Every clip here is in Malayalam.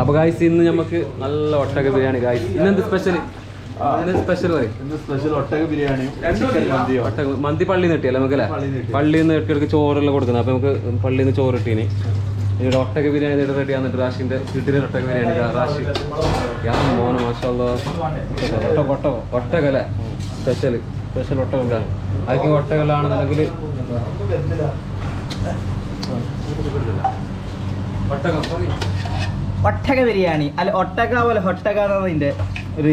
അപ്പൊ ഗായ്സ് ഇന്ന് നമുക്ക് നല്ല ഒട്ടക ബിരിയാണി. ഗായ്സ് ഇന്നെന്ത് സ്പെഷ്യൽ സ്പെഷ്യൽ സ്പെഷ്യൽ ഒട്ടക ബിരിയാണി. ഒട്ടക. മന്തി പള്ളിയിൽ നിന്ന് കിട്ടിയല്ലേ നമുക്കല്ലേ? പള്ളിയിൽ നിന്ന് ഇടയ്ക്കിടയ്ക്ക് ചോറെല്ലാം കൊടുക്കുന്നത്. അപ്പൊ നമുക്ക് പള്ളിയിൽ നിന്ന് ചോറ് കിട്ടീനി. ഇവിടെ ഒട്ടക ബിരിയാണി റെഡി ആന്നിട്ട് റാഷിന്റെ വീട്ടിലെ ഒട്ടക ബിരിയാണി. റാഷി. യാ മോനെ മാഷല്ലോ ഒട്ടക അല്ലേ? സ്പെഷ്യൽ സ്പെഷ്യൽ ഒട്ടകല്ലാണ് അതൊക്കെ ഒട്ടകലാണെന്നുണ്ടെങ്കിൽ ഒട്ടകം. ഒട്ടക ബിരിയാണി. അല്ല ഒട്ടക പോലെ ഹൊട്ടക എന്നതിന്റെ ഒരു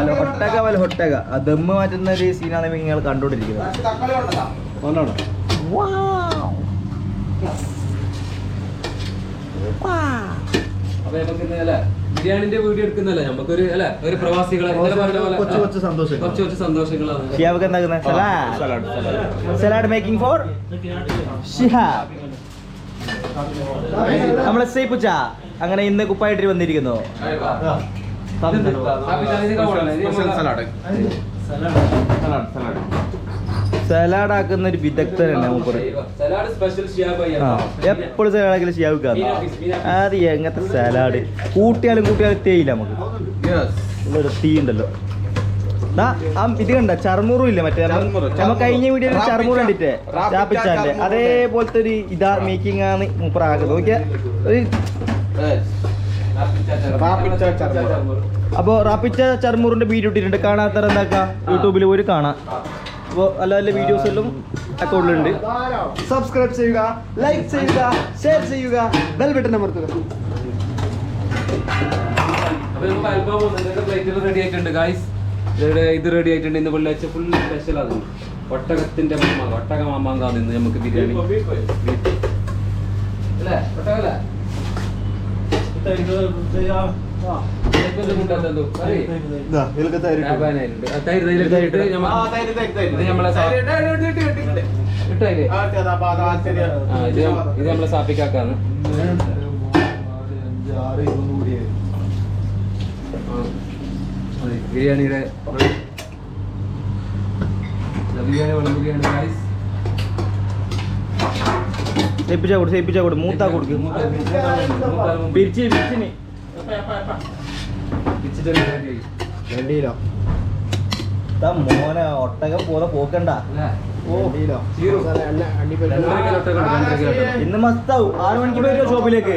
അല്ല ഒട്ടക പോലെ ഹൊട്ടക ദമ്മ മാറ്റുന്ന ഒരു സീനാണ് നിങ്ങൾ കണ്ടുകൊണ്ടിരിക്കുന്നത്. ബിരിയാണിന്റെ വീഡിയോ എടുക്കുന്നല്ലേ? നമുക്കൊരു അല്ലെ ഒരു പ്രവാസികളെ കൊച്ചു കൊച്ചു സന്തോഷം കൊച്ചു കൊച്ചു സന്തോഷങ്ങളാണ്. Shihab എന്താക്കുന്നത് salad. Salad making for Shihab. നമ്മളെ സേപ്പുച്ച അങ്ങനെ ഇന്ന് കുപ്പായിട്ട് വന്നിരിക്കുന്നു. സലാഡ് ആക്കുന്ന ഒരു വിദഗ്ധനാണ് മൂപ്പറ് എപ്പോഴും സലാഡാക്കലും ഷിയാബ് അത് എങ്ങനത്തെ സലാഡ്? കൂട്ടിയാലും കൂട്ടിയാലും തേയില്ല നമുക്ക്. തീ ഉണ്ടല്ലോ. ഇത് കണ്ട? ചർമുറും ഇല്ല മറ്റേ? നമ്മ- കഴിഞ്ഞ വീഡിയോ വീഡിയോയിൽ ചർമുറ കണ്ടിട്ടേ ചാപ്പിച്ചാന്റെ അതേപോലത്തെ ഒരു ഇതാ മേക്കിംഗ് ആണ് മൂപ്പർ ആക്കുന്നത് നോക്കിയാ ഒരു അപ്പോൾ റാപ്പിച്ച ചർമുറിന്റെ വീഡിയോ ഇട്ടിട്ടുണ്ട്. കാണാത്തവർ എന്താക്കാം? യൂട്യൂബിൽ പോയി കാണാം. അപ്പോൾ നല്ല നല്ല വീഡിയോസ് എല്ലാം അക്കൗണ്ടിലുണ്ട് സബ്സ്ക്രൈബ് ചെയ്യുക ലൈക്ക് ചെയ്യുക ഷെയർ ചെയ്യുക ബെൽ ബട്ടൺ അമർത്തുക. റെഡി ആയിട്ടുണ്ട് ഗായ്സ് ഇവിടെ ഇത് റെഡി ആയിട്ടുണ്ട്. ഇന്ന് വെള്ളിയാഴ്ച ഫുൾ സ്പെഷ്യൽ ആണ് ഒട്ടകത്തിന്റെ മാമാങ്ക ഒട്ടക മാമാങ്ക ഇന്ന് നമുക്ക് ബിരിയാണി. അല്ലേ? ഒട്ടകല്ലേ? ഇതാ ഇതിലൊക്കെ തൈര് ഇട്ടു. തൈര് തൈര് തൈരിട്ട് ഇത് നമ്മളെ സാ- ഇട്ടയില്ലേ? ആ, ഇത് ഞമ്മ- ഇത് നമ്മളെ സാപ്പിക്കാക്കാണ് ആറ് ഇതൊന്നും കൂടിയേ. ബിരിയാണിയുടെ ബിരിയാണി വെള്ളം ബിരിയാണി. ഗായ്സ് സേപ്പിച്ചാ കൊടു സേപ്പിച്ചാ കൊടു. മൂത്താ കൊടുക്കും. പിരിച്ച് പിരിച്ചിന് രണ്ടീലോ ഇതാ മോനെ ഒട്ടകം പോലെ പോക്കണ്ട. ഇന്ന് മസ്താവും ആറ് മണിക്ക് വരുമോ ഷോപ്പിലേക്ക്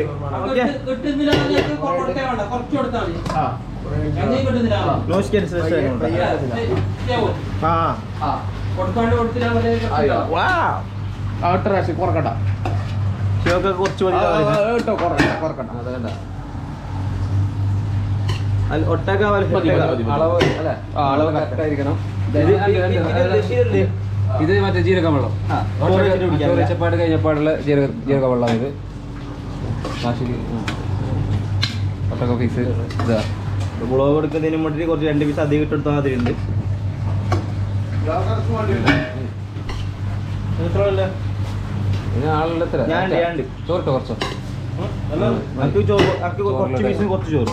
കുറക്കട്ട ഷോക്ക് കുറച്ച് കേട്ടോ കുറക്കട്ട കുറക്കട്ട അത് കണ്ട. അല്ല, ഒട്ടക. അളവ് അല്ലേ ആ, അളവ് കറക്റ്റ് ആയിരിക്കണം ഇത് മറ്റേ ജീരക വെള്ളം ചോറിച്ചപ്പാട് കഴിഞ്ഞപ്പാടുള്ള ജീരക ജീരക വെള്ളം ഇത്. പീസ് മുളക് കൊടുക്കുന്നതിന് വേണ്ടി കുറച്ച് രണ്ട് പീസ് അധികം ഇട്ടെടുത്താൽ മതി ഉണ്ട് ഇത് എത്ര? ഞാൻ ഉണ്ട്, ഞാൻ ഉണ്ട്. ചോറിട്ടോ കുറച്ചോ? പീസിന് ചോറ്.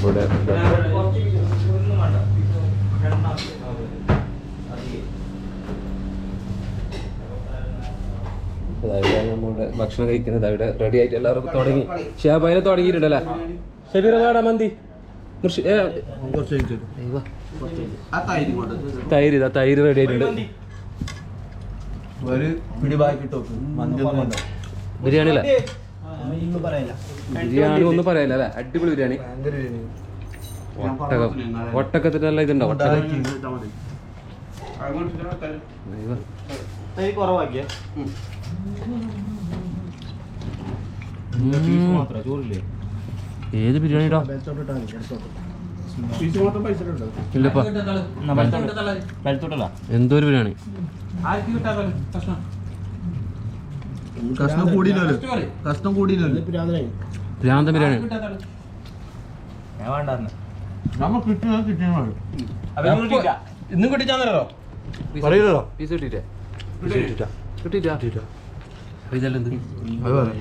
ഇവിടെ കുറച്ച് പീസ് ഒന്നും വേണ്ട. അതായത് നമ്മുടെ ഭക്ഷണം കഴിക്കുന്നത് അവിടെ റെഡി ആയിട്ട് എല്ലാവർക്കും തുടങ്ങി. ഷാബായിനെ തുടങ്ങിയിട്ടുണ്ടല്ലേ? ഷബീറ വേടാ മന്തി. തൈര് ഇതാ തൈര് റെഡി ആയിട്ടുണ്ട്. ബിരിയാണി അല്ലേ. ബിരിയാണി ഒന്നും പറയാനില്ല അല്ലേ? അടിപൊളി ബിരിയാണി. ഒട്ടകം. ഒട്ടക്കത്തിന്റെ നല്ല ഇതുണ്ടോ? ഒട്ടകം. കുറവാക്കിയേ? ഏത് ബിരിയാണിടാ? ഇല്ലപ്പാ. എന്തോ ഒരു ബിരിയാണി? കഷ്ണം. കൂടിയില്ലല്ലോ. കഷ്ണം കൂടിയില്ലല്ലോ. ഭ്രാന്ത ബിരിയാണി. ഇന്നും കിട്ടിച്ചാന്നല്ലോ പറയില്ലല്ലോ പീസ് കിട്ടിയിട്ടേ. കിട്ടിയിട്ടാ. എന്ത്? പറയാം